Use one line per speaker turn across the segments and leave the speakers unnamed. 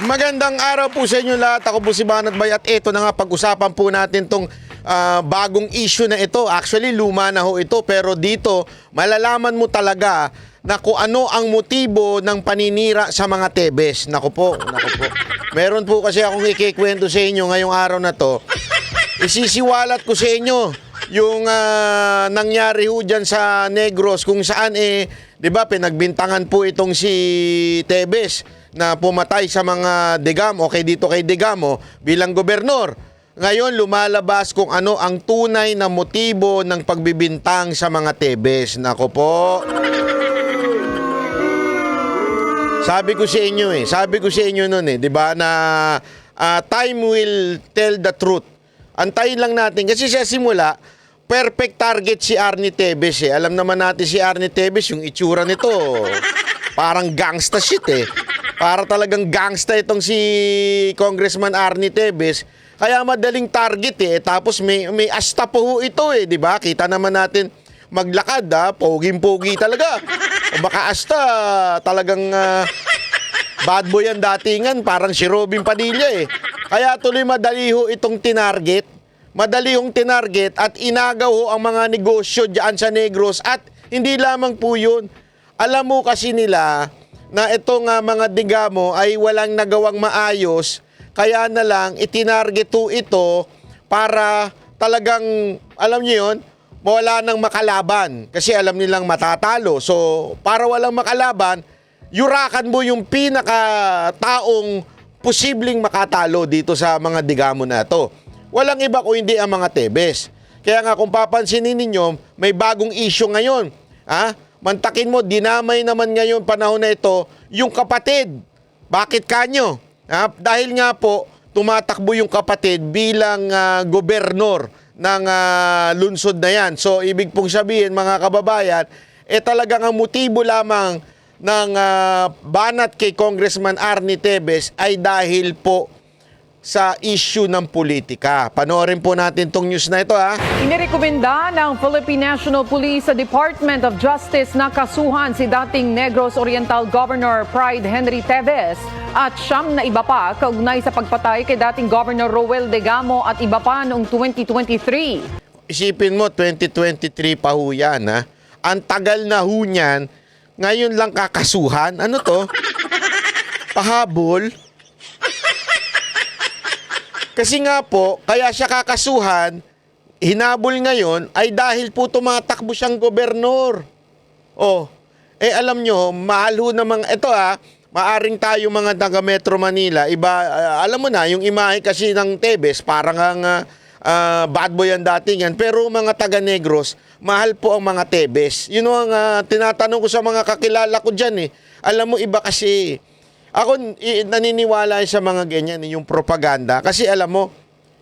Magandang araw po sa inyo lahat. Ako po si Banat Bay at ito na nga pag-usapan po natin tong ah, bagong issue na ito. Actually, luma na ho ito pero dito malalaman mo talaga na kung ano ang motibo ng paninira sa mga Tebes. Naku po, naku po. Meron po kasi akong ikikwento sa inyo ngayong araw na to. Isisiwalat ko sa inyo yung ah, nangyari ho dyan sa Negros kung saan eh, di ba, pinagbintangan po itong si Tebes na pumatay sa mga Degamo, okay dito kay Degamo bilang gobernador. Ngayon lumalabas kung ano ang tunay na motibo ng pagbibintang sa mga Tebes. Nako po. Sabi ko sa inyo eh, sabi ko sa inyo noon eh, 'di ba na ah, time will tell the truth. Antayin lang natin kasi sa simula perfect target si Arnie Tevez eh. Alam naman natin si Arnie Tevez yung itsura nito. Parang gangsta shit eh. Para talagang gangsta itong si Congressman Arnie Tevez. Kaya madaling target eh. Tapos may may asta po ito eh, 'di ba? Kita naman natin maglakad ha, poging-pogi talaga. O baka asta talagang ah, bad boy ang datingan, parang si Robin Padilla eh. Kaya tuloy madali ho itong tinarget. Madali hong tinarget at inagaw ho ang mga negosyo dyan sa Negros at hindi lamang po yun. Alam mo kasi nila na itong ah, mga digamo ay walang nagawang maayos kaya na lang itinarget ho ito para talagang, alam niyo yun, wala nang makalaban kasi alam nilang matatalo. So, para walang makalaban, yurakan mo yung pinaka taong posibleng makatalo dito sa mga digamo na to. Walang iba kung hindi ang mga Tebes. Kaya nga kung papansinin ninyo, may bagong issue ngayon. Ha? Mantakin mo, dinamay naman ngayon panahon na ito yung kapatid. Bakit kanyo? Ha? Dahil nga po, tumatakbo yung kapatid bilang ah, gobernor ng ah, lunsod na yan. So, ibig pong sabihin, mga kababayan, eh talagang ang motibo lamang ng ah, banat kay Congressman Arnie Tevez ay dahil po sa issue ng politika. Panoorin po natin tong news na ito ha.
Inirekomenda ng Philippine National Police sa Department of Justice na kasuhan si dating Negros Oriental Governor Pride Henry Teves at siyam na iba pa kaugnay sa pagpatay kay dating Governor Roel Degamo at iba pa noong 2023.
Isipin mo, 2023 pa ho yan ha. Ang tagal na ho niyan, ngayon lang kakasuhan. Ano to? Pahabol? Kasi nga po, kaya siya kakasuhan, hinabol ngayon ay dahil po tumatakbo siyang gobernur. Oh, eh alam nyo, mahal ho namang, ito ah, maaring tayo mga taga Metro Manila, iba, ah, alam mo na, yung imahe kasi ng Tebes, parang ang ah, ah, bad boy ang datingan, pero mga taga Negros, mahal po ang mga Tebes. Yun ang ah, tinatanong ko sa mga kakilala ko dyan eh. Alam mo, iba kasi, ako naniniwala sa mga ganyan, yung propaganda. Kasi alam mo,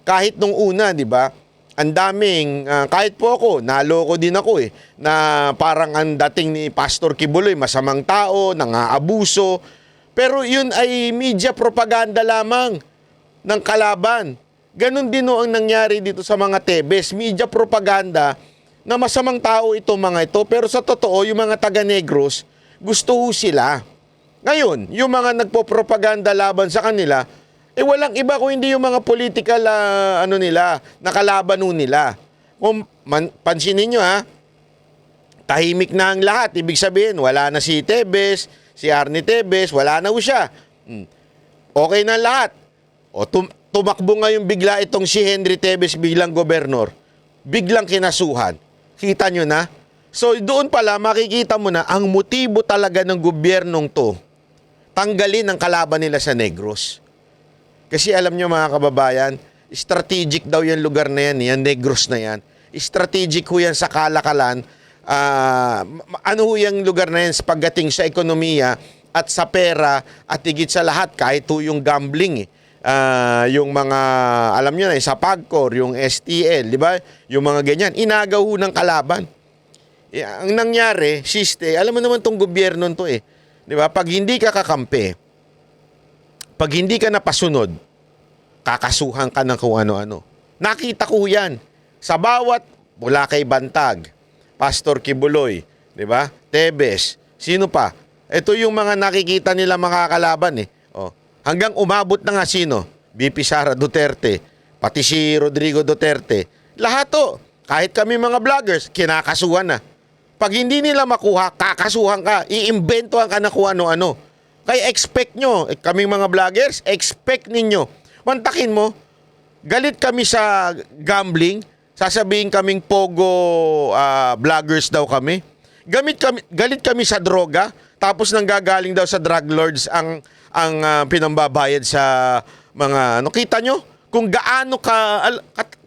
kahit nung una, di ba, ang daming, ah, kahit po ako, naloko din ako eh, na parang ang dating ni Pastor Kibuloy, masamang tao, nangaabuso. Pero yun ay media propaganda lamang ng kalaban. Ganon din no ang nangyari dito sa mga Tebes, media propaganda na masamang tao itong mga ito. Pero sa totoo, yung mga taga-negros, gusto sila. Ngayon, yung mga nagpo-propaganda laban sa kanila, eh walang iba kung hindi yung mga political ah, ano nila, nakalaban nila. Kung man, pansinin nyo ha, tahimik na ang lahat. Ibig sabihin, wala na si Tebes, si Arnie Tebes, wala na siya. Hmm. Okay na lahat. O tum- tumakbo ngayon bigla itong si Henry Tebes bilang gobernor. Biglang kinasuhan. Kita nyo na? So doon pala makikita mo na ang motibo talaga ng gobyernong to tanggalin ang kalaban nila sa Negros. Kasi alam nyo mga kababayan, strategic daw yung lugar na yan, yan Negros na yan. Strategic ho yan sa kalakalan. Ma- ano ho yung lugar na yan sa pagdating sa ekonomiya at sa pera at higit sa lahat kahit ho yung gambling eh. Ah, yung mga, alam nyo na, sa Pagcor, yung STL, di ba? Yung mga ganyan, inagaw ho ng kalaban. Eh, ang nangyari, siste, alam mo naman tong gobyerno to eh. 'Di ba? Pag hindi ka kakampi, pag hindi ka napasunod, kakasuhan ka ng kung ano-ano. Nakita ko 'yan. Sa bawat mula kay Bantag, Pastor Kibuloy, 'di ba? Tebes, sino pa? Ito yung mga nakikita nila mga kalaban eh. Oh, Hanggang umabot na nga sino? BP Sara Duterte, pati si Rodrigo Duterte. Lahat to, kahit kami mga vloggers, kinakasuhan na. Pag hindi nila makuha, kakasuhan ka, iimbentohan ka na kung ano-ano. Kaya expect nyo, eh, kaming mga vloggers, expect ninyo. Mantakin mo, galit kami sa gambling, sasabihin kaming pogo ah, vloggers daw kami. Gamit kami, galit kami sa droga, tapos nanggagaling daw sa drug lords ang ang ah, pinambabayad sa mga ano kita nyo kung gaano ka al,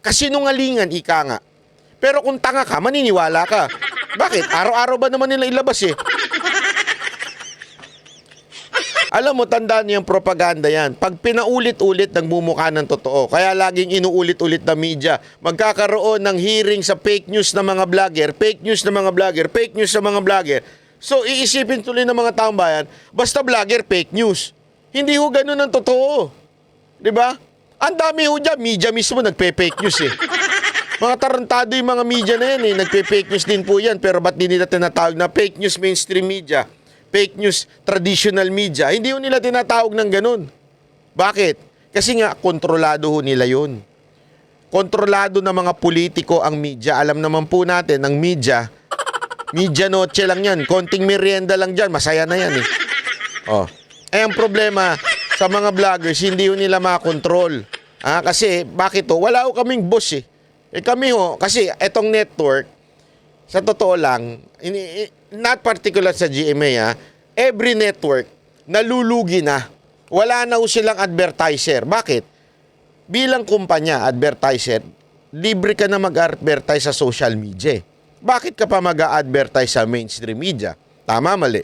kasinungalingan ika nga. Pero kung tanga ka, maniniwala ka. Bakit? Araw-araw ba naman nila ilabas eh? Alam mo, tandaan niyo yung propaganda yan. Pag pinaulit-ulit, nagmumukha ng totoo. Kaya laging inuulit-ulit na media. Magkakaroon ng hearing sa fake news ng mga vlogger, fake news ng mga vlogger, fake news ng mga vlogger. So, iisipin tuloy ng mga taong bayan, basta vlogger, fake news. Hindi ho ganun ang totoo. Ba? Ang dami ho dyan, media mismo nagpe-fake news eh. Mga tarantado yung mga media na yan eh. Nagpe-fake news din po yan. Pero ba't di nila tinatawag na fake news mainstream media? Fake news traditional media. Hindi ho nila tinatawag ng ganun. Bakit? Kasi nga, kontrolado ho nila yun. Kontrolado ng mga politiko ang media. Alam naman po natin, ang media, media noche lang yan. Konting merienda lang dyan. Masaya na yan eh. Oh. Eh, ang problema sa mga vloggers, hindi ho nila makontrol. Ah, kasi, bakit to? Wala ho kaming boss eh. Eh kami ho, kasi etong network, sa totoo lang, not particular sa GMA ha, every network, nalulugi na. Wala na ho silang advertiser. Bakit? Bilang kumpanya, advertiser, libre ka na mag-advertise sa social media. Bakit ka pa mag-advertise sa mainstream media? Tama, mali.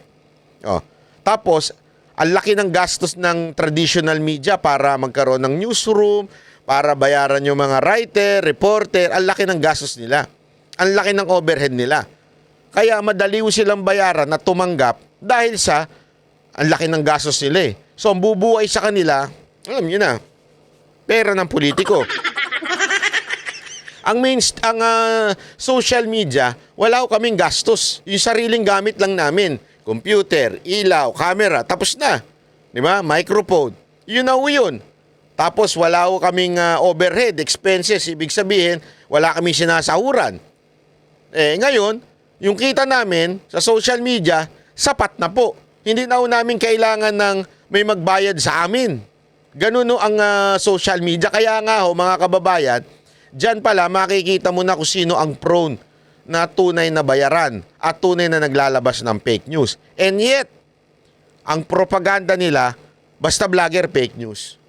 Oh. Tapos, ang laki ng gastos ng traditional media para magkaroon ng newsroom, para bayaran yung mga writer, reporter, ang laki ng gastos nila. Ang laki ng overhead nila. Kaya madali ho silang bayaran at tumanggap dahil sa ang laki ng gastos nila eh. So, ang bubuhay sa kanila, alam nyo na, pera ng politiko. ang main ang ah, social media, wala ko kaming gastos. Yung sariling gamit lang namin. Computer, ilaw, camera, tapos na. 'Di ba? Microphone. Yun na yun. Tapos wala ko kaming ah, overhead expenses, ibig sabihin, wala kaming sinasahuran. Eh ngayon, yung kita namin sa social media, sapat na po. Hindi na ho namin kailangan ng may magbayad sa amin. Ganun no ang ah, social media. Kaya nga ho, mga kababayan, dyan pala makikita mo na kung sino ang prone na tunay na bayaran at tunay na naglalabas ng fake news. And yet, ang propaganda nila, basta vlogger fake news.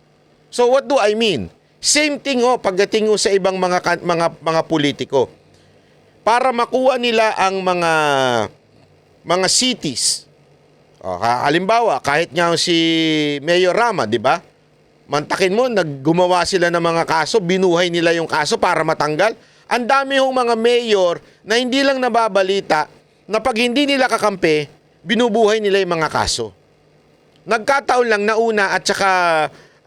So what do I mean? Same thing ho pagdating ho sa ibang mga mga mga politiko. Para makuha nila ang mga mga cities. O, ha- halimbawa, kahit nga si Mayor Rama, di ba? Mantakin mo, naggumawa sila ng mga kaso, binuhay nila yung kaso para matanggal. Ang dami hong mga mayor na hindi lang nababalita na pag hindi nila kakampi, binubuhay nila yung mga kaso. Nagkataon lang nauna at saka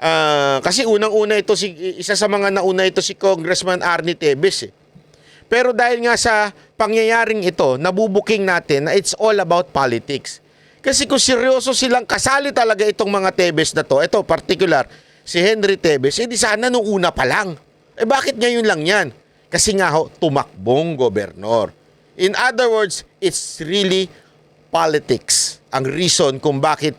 ah, kasi unang-una ito si isa sa mga nauna ito si Congressman Arnie Tebes eh. Pero dahil nga sa pangyayaring ito, nabubuking natin na it's all about politics. Kasi kung seryoso silang kasali talaga itong mga Tebes na to, ito particular, si Henry Tebes, edi sana nung una pa lang. Eh bakit ngayon lang yan? Kasi nga ho, tumakbong gobernador. In other words, it's really politics ang reason kung bakit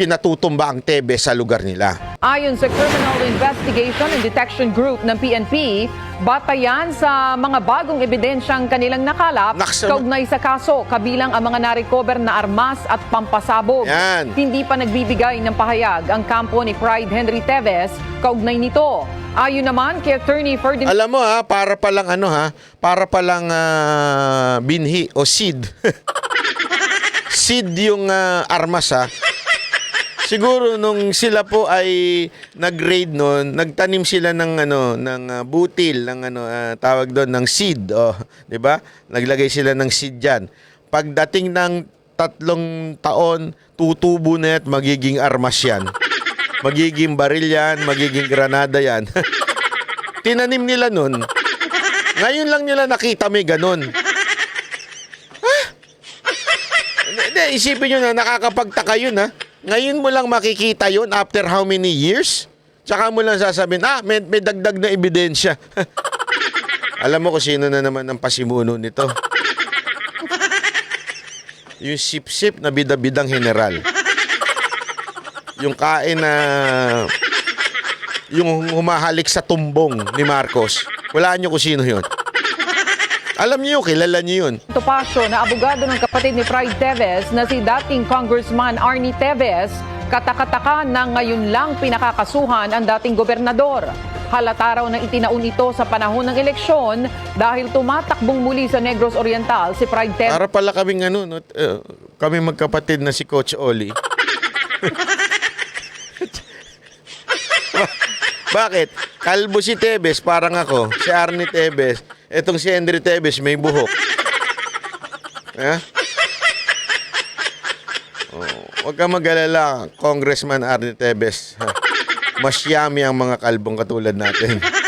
pinatutumba ang Tebes sa lugar nila.
Ayon sa Criminal Investigation and Detection Group ng PNP, batayan sa mga bagong ebidensyang kanilang nakalap
Naks-
kaugnay sa kaso kabilang ang mga narecover na armas at pampasabog.
Yan.
Hindi pa nagbibigay ng pahayag ang kampo ni Pride Henry Teves kaugnay nito. Ayon naman kay Attorney Ferdinand
Alam mo ha, para palang ano ha, para palang ah, binhi o seed. seed yung ah, armas ha. Siguro nung sila po ay nag-raid noon, nagtanim sila ng ano ng ah, butil ng ano ah, tawag doon ng seed, oh, 'di ba? Naglagay sila ng seed diyan. Pagdating ng tatlong taon, tutubo na at magiging armas yan. Magiging baril yan, magiging granada yan. Tinanim nila nun. Ngayon lang nila nakita may ganun. Ha? Hindi, isipin nyo na nakakapagtaka yun ha. Ngayon mo lang makikita yon after how many years? Tsaka mo lang sasabihin, ah, may, may dagdag na ebidensya. Alam mo kung sino na naman ang pasimuno nito? Yung sip-sip na bidabidang general. Yung kain na... Yung humahalik sa tumbong ni Marcos. Wala nyo kung sino yun. Alam niyo, kilala niyo yun.
Topacio na abogado ng kapatid ni Pride Teves na si dating Congressman Arnie Teves, katakataka na ngayon lang pinakakasuhan ang dating gobernador. Halata raw na itinaon ito sa panahon ng eleksyon dahil tumatakbong muli sa Negros Oriental si Pride Teves.
Para pala kaming ano, no, eh, kami magkapatid na si Coach Oli. Ba- Bakit? Kalbo si Tebes, parang ako. Si Arnie Tebes. Etong si Henry Tebes, may buhok. Ha? Oh, huwag ka mag-alala, Congressman Arnie Tebes. Ha? Mas yummy ang mga kalbong katulad natin.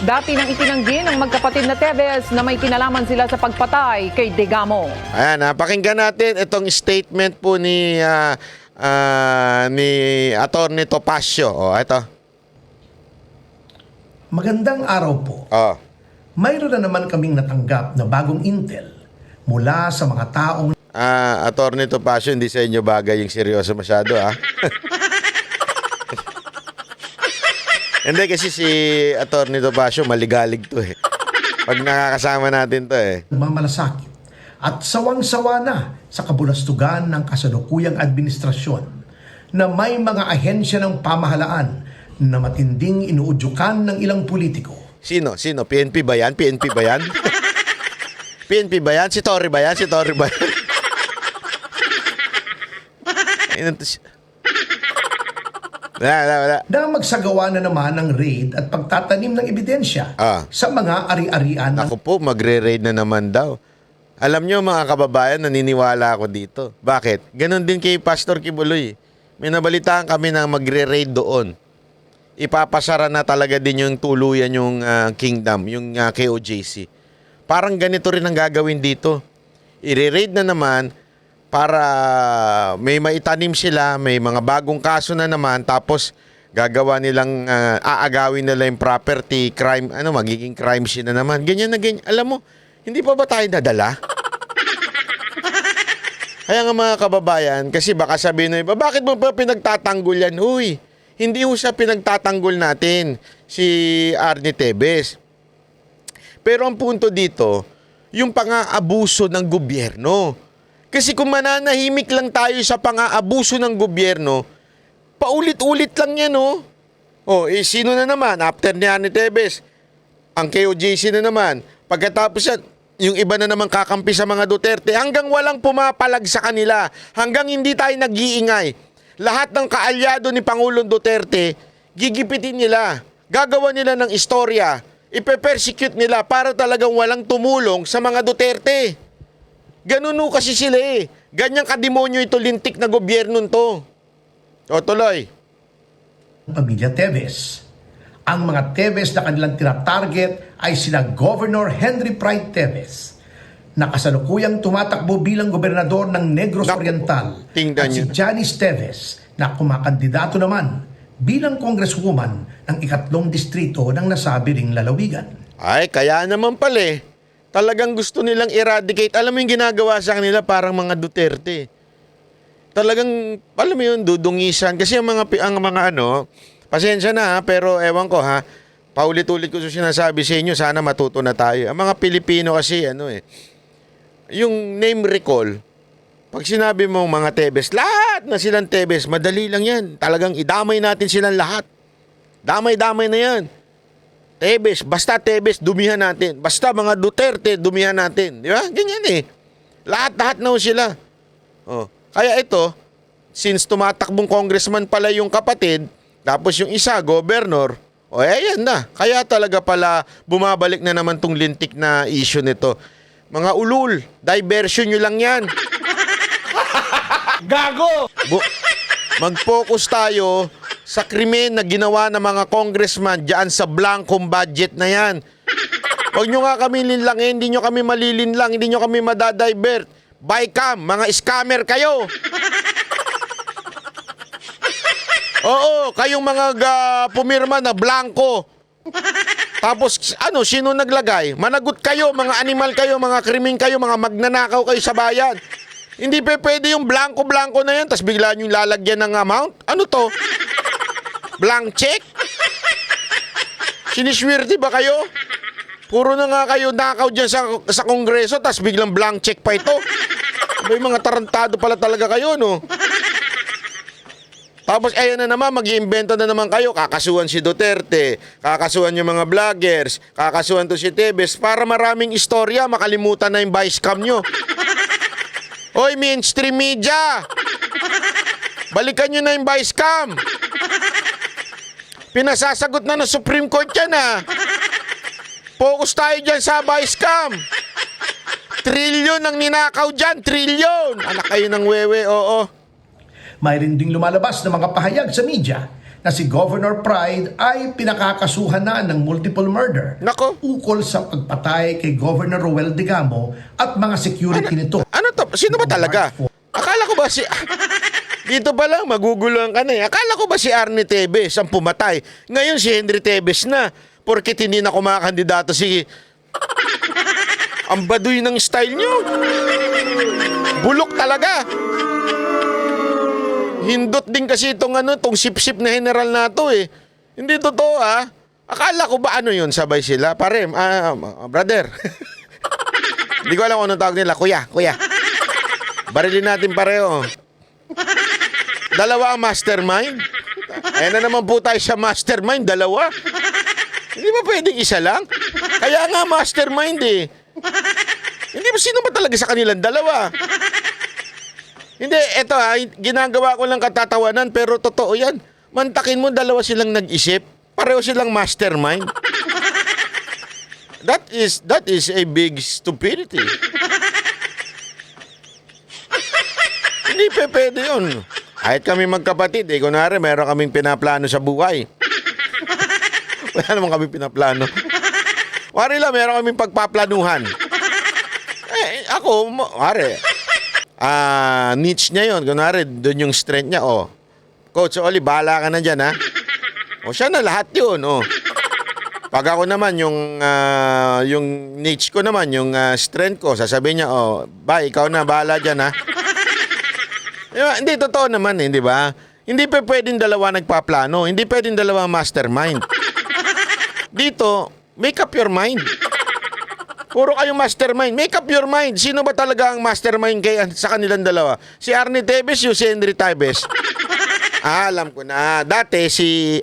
Dati nang itinanggi ng magkapatid na Teves na may kinalaman sila sa pagpatay kay Degamo.
Ayan, ha, pakinggan natin itong statement po ni ah, ah, ni Attorney Topacio. O, ito.
Magandang araw po.
Oh.
Mayroon na naman kaming natanggap na bagong intel mula sa mga taong
Ah, Attorney Topacio, hindi sa inyo bagay yung seryoso masyado, ah. hindi kasi si Attorney Topacio maligalig to eh. Pag nakakasama natin to eh.
nagmamalasakit at sawang-sawa na sa kabulastugan ng kasalukuyang administrasyon na may mga ahensya ng pamahalaan na matinding inuudyukan ng ilang politiko.
Sino? Sino? PNP ba yan? PNP ba yan? PNP ba yan? Si Tory ba yan? Si Tory ba yan? Wala, wala, wala.
na magsagawa na naman ng raid at pagtatanim ng ebidensya
Ah.
sa mga ari-arian ng
Ako po, magre-raid na naman daw. Alam nyo mga kababayan, naniniwala ako dito. Bakit? Ganon din kay Pastor Kibuloy. May nabalitaan kami na magre-raid doon. Ipapasara na talaga din yung tuluyan yung ah, kingdom, yung ah, KOJC. Parang ganito rin ang gagawin dito. I-raid na naman para may maitanim sila, may mga bagong kaso na naman, tapos gagawa nilang, ah, aagawin nila yung property, crime, ano, magiging crime scene na naman. Ganyan na ganyan. Alam mo, hindi pa ba tayo nadala? Kaya nga mga kababayan, kasi baka sabihin na iba, bakit mo pa pinagtatanggol yan? Uy, hindi ho siya pinagtatanggol natin, si Arnie Tebes. Pero ang punto dito, yung pang-aabuso ng gobyerno. Kasi kung mananahimik lang tayo sa pang-aabuso ng gobyerno, paulit-ulit lang yan, oh. Oh, eh, sino na naman? After ni Arnie Tebes, ang KOJC na naman. Pagkatapos yan, yung iba na naman kakampi sa mga Duterte, hanggang walang pumapalag sa kanila, hanggang hindi tayo nag-iingay. Lahat ng kaalyado ni Pangulong Duterte, gigipitin nila. Gagawa nila ng istorya. Ipe-persecute nila para talagang walang tumulong sa mga Duterte. Ganun ho kasi sila eh. Ganyang kademonyo ito lintik na gobyerno to. O tuloy.
pamilya Teves. Ang mga Teves na kanilang tinatarget ay sila Governor Henry Pride Teves na kasalukuyang tumatakbo bilang gobernador ng Negros
Naku,
Oriental at si. Janice Teves na kumakandidato naman bilang congresswoman ng ikatlong distrito ng nasabi ring lalawigan.
Ay, kaya naman pala eh. Talagang gusto nilang eradicate. Alam mo yung ginagawa sa kanila parang mga Duterte. Talagang, alam mo yun, dudungisan. Kasi ang mga, ang mga ano, pasensya na ha, pero ewan ko ha, paulit-ulit ko sa sinasabi sa inyo, sana matuto na tayo. Ang mga Pilipino kasi, ano eh, yung name recall, pag sinabi mo mga Tebes, lahat na silang Tebes, madali lang yan. Talagang idamay natin silang lahat. Damay-damay na yan. Tebes, basta Tebes, dumihan natin. Basta mga Duterte, dumihan natin. Di ba? Ganyan eh. Lahat-lahat na sila. Oh. Kaya ito, since tumatakbong congressman pala yung kapatid, tapos yung isa, governor, o eh, ayan na. Kaya talaga pala bumabalik na naman tong lintik na issue nito. Mga ulul, diversion nyo lang yan.
Gago!
Bu- mag-focus tayo sa krimen na ginawa ng mga congressman diyan sa blankong budget na yan. Huwag nyo nga kami linlangin, hindi nyo kami malilinlang, hindi nyo kami madadivert. Bycam, mga scammer kayo. Oo, kayong mga ga- pumirma na blanco. Tapos ano, sino naglagay? Managot kayo, mga animal kayo, mga krimen kayo, mga magnanakaw kayo sa bayan. Hindi pa pwede yung blanco-blanco na yan, tapos bigla nyo lalagyan ng amount. Ano to? Blank check? Siniswerte ba kayo? Puro na nga kayo nakaw dyan sa, sa kongreso, tapos biglang blank check pa ito. May mga tarantado pala talaga kayo, no? Tapos ayun na naman, mag-iimbento na naman kayo. Kakasuhan si Duterte, kakasuhan yung mga vloggers, kakasuhan to si Tebes para maraming istorya, makalimutan na yung vice cam nyo. Hoy, mainstream media! Balikan nyo na yung vice cam! Pinasasagot na ng Supreme Court yan ah! Focus tayo dyan sa vice cam! Trilyon ang ninakaw dyan, trilyon! Anak kayo ng wewe, oo.
Mayroon ding lumalabas na mga pahayag sa media na si Governor Pride ay pinakakasuhan na ng multiple murder
Nako.
ukol sa pagpatay kay Governor Roel Digamo at mga security nito.
Ano to? Sino ba talaga? Akala ko ba si... Dito pa lang, maguguluhan ka na eh. Akala ko ba si Arnie Tevez ang pumatay? Ngayon si Henry Tevez na. Porkit hindi na kumakandidato si... Ang baduy ng style nyo. Bulok talaga. Hindot din kasi itong ano, itong sip-sip na general na to eh. Hindi totoo ah. Akala ko ba ano yun, sabay sila? Pare, ah, brother. Hindi ko alam kung anong tawag nila. Kuya, kuya. Barilin natin pareho. Dalawa ang mastermind. Ayan na naman po tayo sa mastermind. Dalawa. Hindi ba pwedeng isa lang? Kaya nga mastermind eh. Hindi ba sino ba talaga sa kanilang dalawa? Hindi, eto ha, ginagawa ko lang katatawanan pero totoo yan. Mantakin mo, dalawa silang nag-isip. Pareho silang mastermind. That is that is a big stupidity. Hindi pe pwede yun. Kahit kami magkapatid, eh, kunwari, meron kaming pinaplano sa buhay. Wala naman kami pinaplano. Wari lang, meron kaming pagpaplanuhan. Eh, ako, wari, ah, niche niya yun. Kunwari, doon yung strength niya, oh. Coach Oli, bahala ka na dyan, ha? O siya na lahat yun, oh. Pag ako naman, yung, ah, yung niche ko naman, yung ah, strength ko, sasabihin niya, oh, ba, ikaw na, bahala dyan, ha? Di ba? Hindi, totoo naman, eh, di ba? Hindi pa pwedeng dalawa nagpaplano. Hindi pwedeng dalawa mastermind. Dito, make up your mind. Puro kayong mastermind. Make up your mind. Sino ba talaga ang mastermind kay, sa kanilang dalawa? Si Arnie Tevez, yung si Henry Tevez. ah, alam ko na. Dati si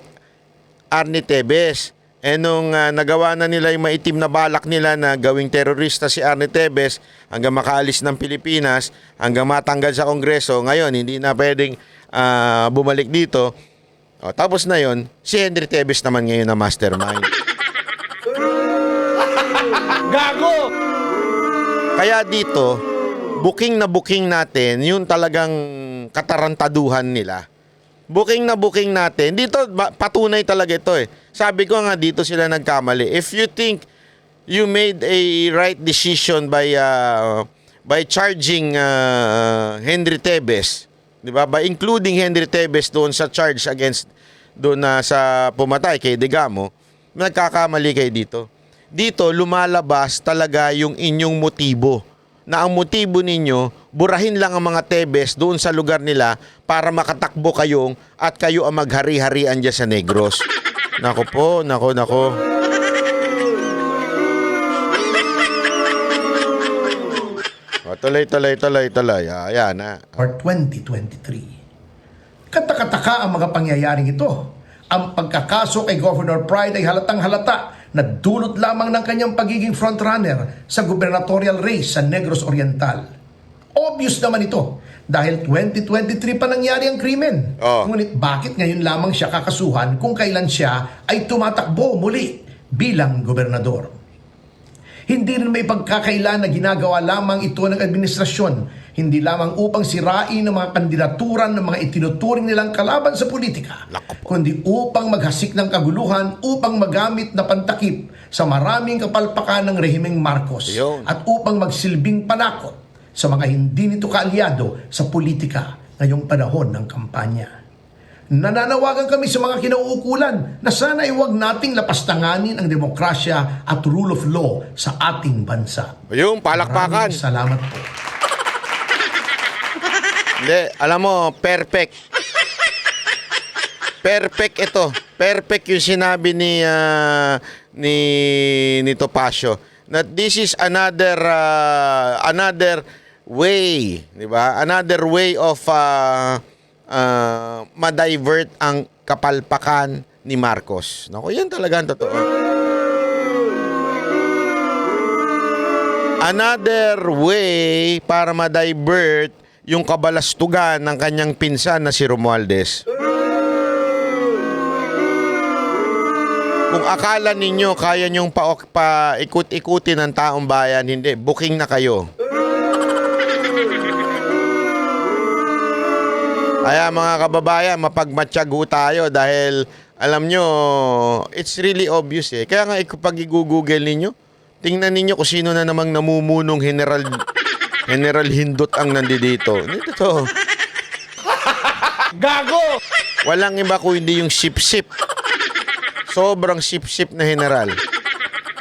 Arnie Tevez. Eh nung ah, nagawa na nila yung maitim na balak nila na gawing terorista si Arnie Tevez hanggang makaalis ng Pilipinas, hanggang matanggal sa Kongreso, ngayon hindi na pwedeng ah, bumalik dito. O, tapos na yon si Henry Tevez naman ngayon na mastermind. Gago! Kaya dito, booking na booking natin, yung talagang katarantaduhan nila. Booking na booking natin. Dito, patunay talaga ito eh. Sabi ko nga, dito sila nagkamali. If you think you made a right decision by uh, by charging uh, Henry Tebes, di ba? By including Henry Tebes doon sa charge against doon na sa pumatay kay Digamo, nagkakamali kayo dito. Dito lumalabas talaga yung inyong motibo. Na ang motibo ninyo, burahin lang ang mga Tebes doon sa lugar nila para makatakbo kayong at kayo ang maghari-harian dyan sa Negros. Nako po, nako, nako. O, tuloy, tuloy, tuloy, tuloy. Ah, Ayan, na.
or 2023. Katakataka ang mga pangyayaring ito. Ang pagkakaso kay Governor Pride ay halatang halata na dulot lamang ng kanyang pagiging frontrunner sa gubernatorial race sa Negros Oriental. Obvious naman ito dahil 2023 pa nangyari ang krimen.
Oh.
Ngunit bakit ngayon lamang siya kakasuhan kung kailan siya ay tumatakbo muli bilang gobernador? Hindi rin may pagkakailan na ginagawa lamang ito ng administrasyon, hindi lamang upang sirain ang mga kandidaturan ng mga itinuturing nilang kalaban sa politika, kundi upang maghasik ng kaguluhan upang magamit na pantakip sa maraming kapalpakan ng rehimeng Marcos
Yun.
at upang magsilbing panakot sa mga hindi nito kaalyado sa politika ngayong panahon ng kampanya. Nananawagan kami sa mga kinauukulan na sana ay huwag nating lapastanganin ang demokrasya at rule of law sa ating bansa.
Yung palakpakan.
Maraming salamat po.
Hindi, alam mo, perfect. Perfect ito. Perfect yung sinabi ni ah, ni ni Topacio. That this is another ah, another way, 'di ba? Another way of ah, ah, ma-divert ang kapalpakan ni Marcos. Nako, yan talaga ang totoo. Another way para ma-divert yung kabalastugan ng kanyang pinsan na si Romualdez. Kung akala ninyo kaya nyong pa, pa ng taong bayan, hindi. Booking na kayo. Kaya mga kababayan, mapagmatsyag ho tayo dahil alam nyo, it's really obvious eh. Kaya nga pag i-google ninyo, tingnan ninyo kung sino na namang namumunong General General Hindot ang nandito. Dito to. Gago! Walang iba kung hindi yung sip-sip. Sobrang sip-sip na general.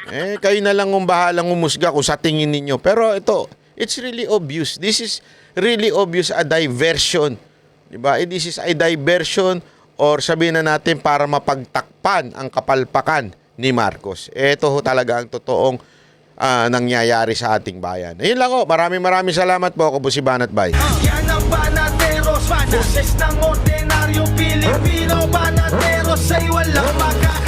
Eh, kayo na lang kung bahalang umusga kung sa tingin ninyo. Pero ito, it's really obvious. This is really obvious a diversion. Diba? Eh, this is a diversion or sabihin na natin para mapagtakpan ang kapalpakan ni Marcos. Ito ho talaga ang totoong ah, nangyayari sa ating bayan. Ayun lang ho. Maraming maraming salamat po. Ako po si Banat Bay.
Yan ang banateros Boses ng ordinaryo Pilipino Banateros ay walang makakaawan